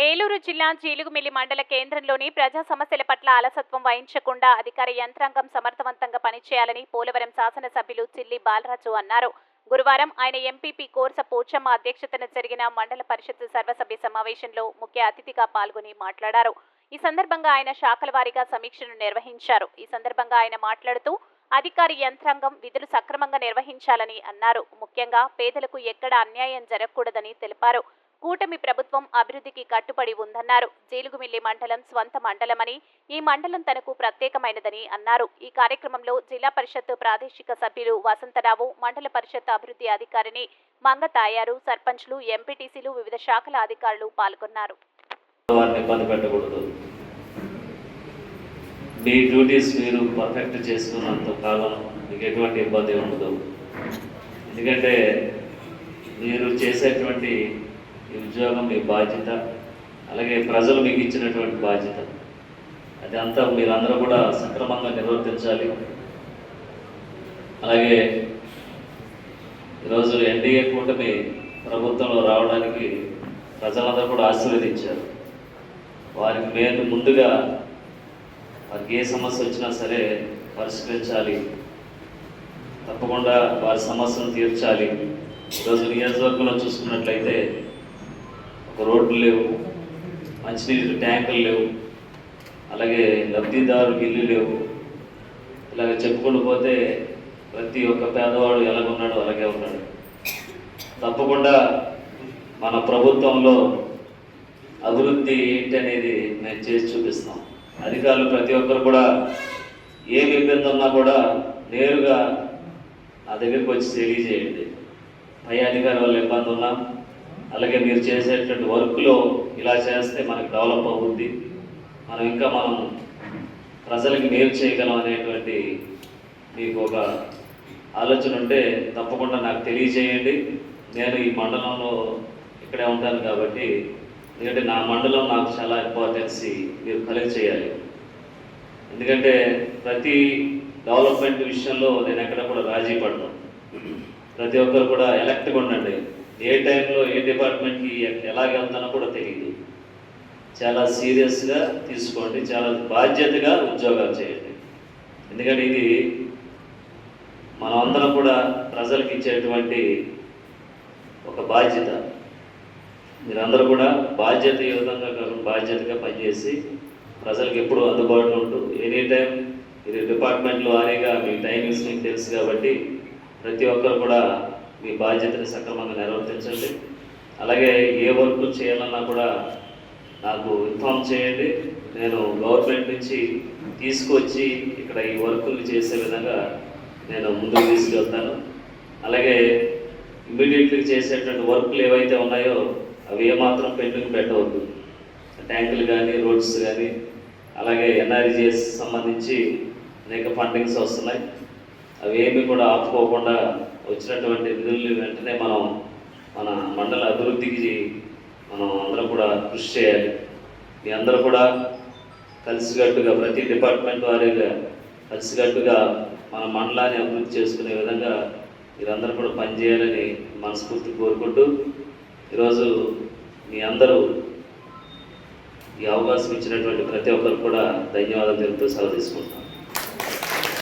ఏలూరు జిల్లా జీలుగుమిల్లి మండల కేంద్రంలోని ప్రజా సమస్యల పట్ల అలసత్వం వహించకుండా అధికార యంత్రాంగం సమర్థవంతంగా పనిచేయాలని పోలవరం శాసనసభ్యులు చిల్లి బాలరాజు అన్నారు. గురువారం ఆయన ఎంపీపీ కోర్స పోచమ్మ అధ్యక్షతన జరిగిన మండల పరిషత్ సర్వసభ్య సమావేశంలో ముఖ్య అతిథిగా పాల్గొని మాట్లాడారు. ఈ సందర్భంగా ఆయన శాఖల వారీగా సమీక్షను నిర్వహించారు. ఈ సందర్భంగా ఆయన మాట్లాడుతూ అధికారి యంత్రాంగం విధులు సక్రమంగా నిర్వహించాలని అన్నారు. ముఖ్యంగా పేదలకు ఎక్కడ అన్యాయం జరగకూడదని తెలిపారు. కూటమి ప్రభుత్వం అభివృద్ధికి కట్టుబడి ఉందన్నారు. జీలుగుమిల్లి మండలం స్వంత మండలమని ఈ మండలం తనకు ప్రత్యేకమైనదని అన్నారు. ఈ కార్యక్రమంలో జిల్లా పరిషత్ ప్రాదేశిక సభ్యులు వసంతరావు మండల పరిషత్ అభివృద్ధి అధికారిని మంగతాయారు సర్పంచ్లు ఎంపీటీసీలు వివిధ శాఖల అధికారులు పాల్గొన్నారు. మీ డ్యూటీస్ మీరు పర్ఫెక్ట్ చేసుకున్నంత కాలం మీకు ఎటువంటి ఇబ్బంది ఉండదు. ఎందుకంటే మీరు చేసేటువంటి ఈ ఉద్యోగం మీ బాధ్యత అలాగే ప్రజలు మీకు ఇచ్చినటువంటి బాధ్యత. అది అంతా మీరందరూ కూడా సక్రమంగా నిర్వర్తించాలి. అలాగే ఈరోజు ఎన్డీఏ కూటమి ప్రభుత్వంలో రావడానికి ప్రజలందరూ కూడా ఆశీర్వదించారు. వారికి మేము ముందుగా వారికి ఏ సమస్య వచ్చినా సరే పరిష్కరించాలి. తప్పకుండా వారి సమస్యను తీర్చాలి. ఈరోజు నియోజకవర్గంలో చూసుకున్నట్లయితే రోడ్లు లేవు మంచినీళ్ళు ట్యాంకులు లేవు అలాగే లబ్ధిదారులకు ఇల్లు లేవు. ఇలాగ చెప్పుకుంటూ పోతే ప్రతి ఒక్క పేదవాడు ఎలాగున్నాడు అలాగే ఉన్నాడు. తప్పకుండా మన ప్రభుత్వంలో అభివృద్ధి ఏంటి అనేది మేము చేసి చూపిస్తాం. అధికారులు ప్రతి ఒక్కరు కూడా ఏమి ఇబ్బంది ఉన్నా కూడా నేరుగా నా దగ్గరికి వచ్చి తెలియజేయండి. పై అధికారి వల్ల ఇబ్బంది ఉన్నా అలాగే మీరు చేసేటువంటి వర్క్లో ఇలా చేస్తే మనకు డెవలప్ అవుద్ది. మనం ఇంకా మనం ప్రజలకి మేలు చేయగలం అనేటువంటి మీకు ఒక ఆలోచన ఉంటే తప్పకుండా నాకు తెలియజేయండి. నేను ఈ మండలంలో ఇక్కడే ఉంటాను కాబట్టి ఎందుకంటే నా మండలం నాకు చాలా ఇంపార్టెన్సీ మీరు కలెక్ట్ చేయాలి. ఎందుకంటే ప్రతి డెవలప్మెంట్ విషయంలో నేను ఎక్కడ కూడా రాజీ పడను. ప్రతి ఒక్కరు కూడా ఎలక్ట్గా ఉండండి. ఏ టైంలో ఏ డిపార్ట్మెంట్కి ఎలాగ వెళ్తానో కూడా తెలియదు చాలా సీరియస్గా తీసుకోండి చాలా బాధ్యతగా ఉద్యోగాలు చేయండి. ఎందుకంటే ఇది మనం అందరం కూడా ప్రజలకు ఇచ్చేటువంటి ఒక బాధ్యత. మీరందరూ కూడా బాధ్యత ఈ కాకుండా బాధ్యతగా పనిచేసి ప్రజలకు ఎప్పుడూ అందుబాటులో ఉంటూ ఎనీ టైం ఇది డిపార్ట్మెంట్లో వారీగా మీ టైమింగ్స్ మీకు తెలుసు కాబట్టి ప్రతి ఒక్కరు కూడా మీ బాధ్యతని సక్రమంగా నిర్వర్తించండి అలాగే ఏ వర్క్ చేయాలన్నా కూడా నాకు ఇన్ఫామ్ చేయండి. నేను గవర్నమెంట్ నుంచి తీసుకొచ్చి ఇక్కడ ఈ వర్కులు చేసే విధంగా నేను ముందుకు తీసుకెళ్తాను. అలాగే ఇమ్మీడియట్లీ చేసేటువంటి వర్క్లు ఏవైతే ఉన్నాయో అవి ఏమాత్రం పెండింగ్ పెట్టవద్దు. ట్యాంకులు కానీ రోడ్స్ కానీ అలాగే ఎన్ఆర్జీఎస్ సంబంధించి అనేక ఫండింగ్స్ వస్తున్నాయి. అవేమి కూడా ఆపుకోకుండా వచ్చినటువంటి నిధుల్ని వెంటనే మనం మన మండల అభివృద్ధికి మనం అందరం కూడా కృషి చేయాలి. మీ అందరూ కూడా కలిసికట్టుగా ప్రతి డిపార్ట్మెంట్ వారీగా కలిసికట్టుగా మన మండలాన్ని అభివృద్ధి చేసుకునే విధంగా మీరందరూ కూడా పనిచేయాలని మనస్ఫూర్తి కోరుకుంటూ ఈరోజు మీ అందరూ ఈ అవకాశం ఇచ్చినటువంటి ప్రతి ఒక్కరు కూడా ధన్యవాదాలు తెలుపుతూ సెలవు తీసుకుంటాం